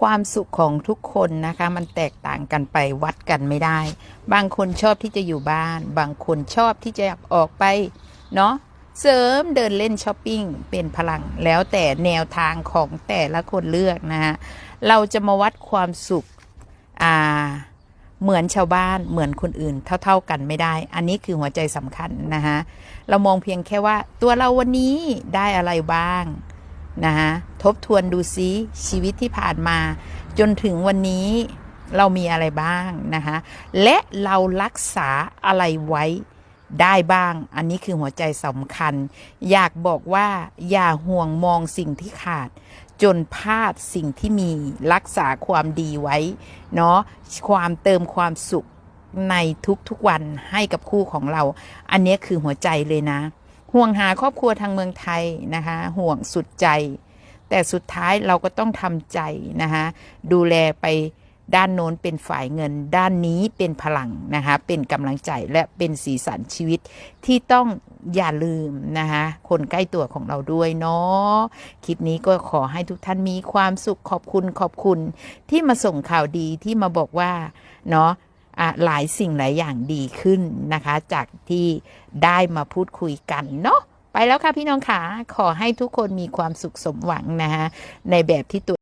ความสุขของทุกคนนะคะ มันแตกต่างกันไปวัดกันไม่ได้ บางคนชอบที่จะอยู่บ้าน บางคนชอบที่จะออกไปเนาะเสริมเดินเล่นช้อปปิ้งเป็นพลังแล้วแต่แนวทางของแต่ละคนเลือกนะฮะเราจะมาวัดความสุขอ่าเหมือนชาวบ้านเหมือนคนอื่นเท่า ๆกันไม่ได้ อันนี้คือหัวใจสำคัญนะคะเรามองเพียงแค่ว่าตัวเราวันนี้ได้อะไรบ้าง นะคะทบทวนดูซิชีวิตที่ผ่านมา จนถึงวันนี้เรามีอะไรบ้างนะคะและเรารักษาอะไรไว้ได้บ้าง อันนี้คือหัวใจสำคัญ อยากบอกว่าอย่าห่วงมองสิ่งที่ขาด จนพลาดสิ่งที่มีรักษาความดีไว้เนาะความเติมความสุขในทุกๆวันให้กับคู่ของเรา อันนี้คือหัวใจเลยนะ ห่วงหาครอบครัวทางเมืองไทยนะคะห่วงสุดใจ แต่สุดท้ายเราก็ต้องทำใจนะคะดูแลไปด้านโน้นเป็นฝ่ายเงิน ด้านนี้เป็นพลังนะคะเป็นกำลังใจและเป็นสีสันชีวิตที่ต้องอย่าลืมนะคะคนใกล้ตัวของเราด้วยเนาะคลิปนี้ก็ขอให้ทุกท่านมีความสุขขอบคุณขอบคุณที่มาส่งข่าวดีที่มาบอกว่าเนาะอะ หลายสิ่งหลายอย่างดีขึ้นนะคะ จากที่ได้มาพูดคุยกันเนาะไปแล้วค่ะพี่น้องค่ะขอให้ทุกคนมีความสุขสมหวังนะคะในแบบที่ตัว